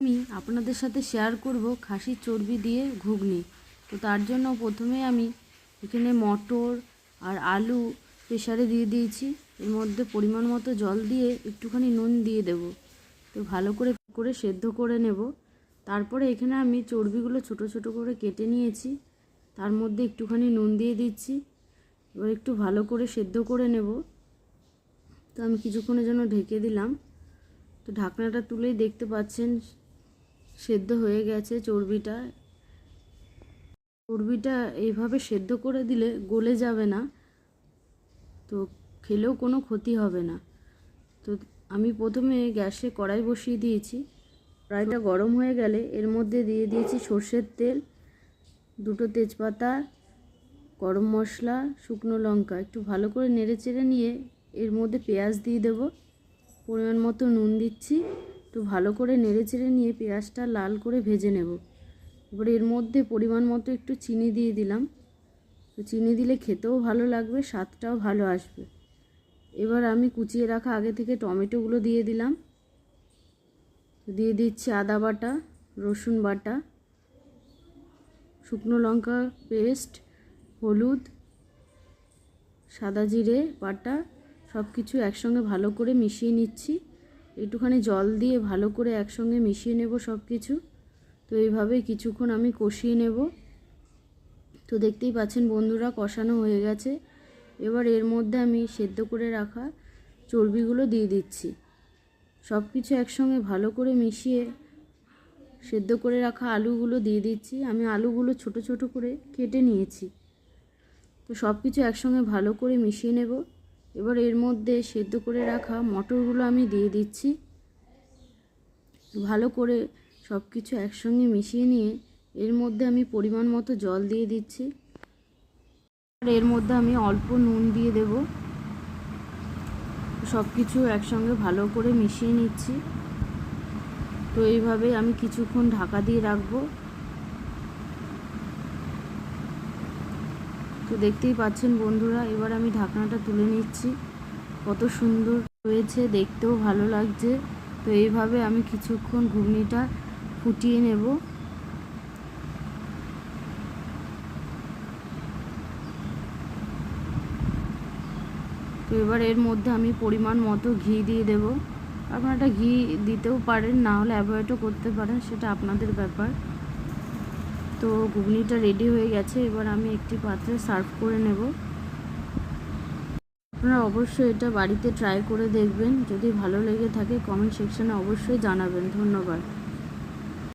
আমি আপনাদের সাথে শেয়ার করব খাসির চর্বি দিয়ে ঘুগনি। তো তার জন্য প্রথমে আমি এখানে মটর আর আলু প্রেসারে দিয়ে দিয়েছি। এর মধ্যে পরিমাণ মতো জল দিয়ে একটুখানি নুন দিয়ে দেব। তো ভালো করে করে সেদ্ধ করে নেব। তারপরে এখানে আমি চর্বিগুলো ছোট ছোট করে কেটে নিয়েছি। তার মধ্যে একটুখানি নুন দিয়ে দিচ্ছি। এবার একটু ভালো করে সেদ্ধ করে নেব। তো আমি কিছুক্ষণের জন্য ঢেকে দিলাম। তো ঢাকনাটা তুলেই দেখতে পাচ্ছেন সেদ্ধ হয়ে গেছে চর্বিটা। চর্বিটা এইভাবে সেদ্ধ করে দিলে গলে যাবে না, তো খেলেও কোনো ক্ষতি হবে না। তো আমি প্রথমে গ্যাসে কড়াই বসিয়ে দিয়েছি। কড়াইটা গরম হয়ে গেলে এর মধ্যে দিয়ে দিয়েছি সর্ষের তেল, দুটো তেজপাতা, গরম মশলা, শুকনো লঙ্কা। একটু ভালো করে নেড়ে চেড়ে নিয়ে এর মধ্যে পেঁয়াজ দিয়ে দেবো। পরিমাণ মতো নুন দিচ্ছি। একটু ভালো করে নেড়ে চেড়ে নিয়ে পেঁয়াজটা লাল করে ভেজে নেব। এবার এর মধ্যে পরিমাণ মতো একটু চিনি দিয়ে দিলাম। তো চিনি দিলে খেতেও ভালো লাগবে, স্বাদটাও ভালো আসবে। এবার আমি কুচিয়ে রাখা আগে থেকে টমেটোগুলো দিয়ে দিলাম। দিয়ে দিচ্ছি আদা বাটা, রসুন বাটা, শুকনো লঙ্কা পেস্ট, হলুদ, সাদা জিরে বাটা সব কিছু একসঙ্গে ভালো করে মিশিয়ে নিচ্ছি। একটুখানি জল দিয়ে ভালো করে একসঙ্গে মিশিয়ে নেব সব কিছু। তো এইভাবে কিছুক্ষণ আমি কষিয়ে নেব। তো দেখতেই পাচ্ছেন বন্ধুরা, কষানো হয়ে গেছে। এবার এর মধ্যে আমি সেদ্ধ করে রাখা চর্বিগুলো দিয়ে দিচ্ছি। সব কিছু একসঙ্গে ভালো করে মিশিয়ে সেদ্ধ করে রাখা আলুগুলো দিয়ে দিচ্ছি। আমি আলুগুলো ছোট ছোট করে কেটে নিয়েছি। তো সব কিছু একসঙ্গে ভালো করে মিশিয়ে নেব। এবার এর মধ্যে সেদ্ধ করে রাখা মটরগুলো আমি দিয়ে দিচ্ছি। ভালো করে সব কিছু একসঙ্গে মিশিয়ে নিয়ে এর মধ্যে আমি পরিমাণ মতো জল দিয়ে দিচ্ছি। আর এর মধ্যে আমি অল্প নুন দিয়ে দেব। সব কিছু একসঙ্গে ভালো করে মিশিয়ে নিচ্ছি। তো এইভাবে আমি কিছুক্ষণ ঢাকা দিয়ে রাখব। তো দেখতেই পাচ্ছেন বন্ধুরা, এবার আমি ঢাকনাটা তুলে নিচ্ছি। কত সুন্দর হয়েছে, দেখতেও ভালো লাগছে। তো এইভাবে আমি কিছুক্ষণ ঘুগনিটা ফুটিয়ে নেব। তো এবার এর মধ্যে আমি পরিমাণ মতো ঘি দিয়ে দেব। আপনারা ঘি দিতেও পারেন, না হলে অ্যাভয়েডও করতে পারেন, সেটা আপনাদের ব্যাপার। তো ঘুগনিটা রেডি হয়ে গেছে, এবার আমি একটি পাত্রে সার্ভ করে নেব। আপনারা অবশ্যই এটা বাড়িতে ট্রাই করে দেখবেন, যদি ভালো লেগে থাকে কমেন্ট সেকশনে অবশ্যই জানাবেন। ধন্যবাদ।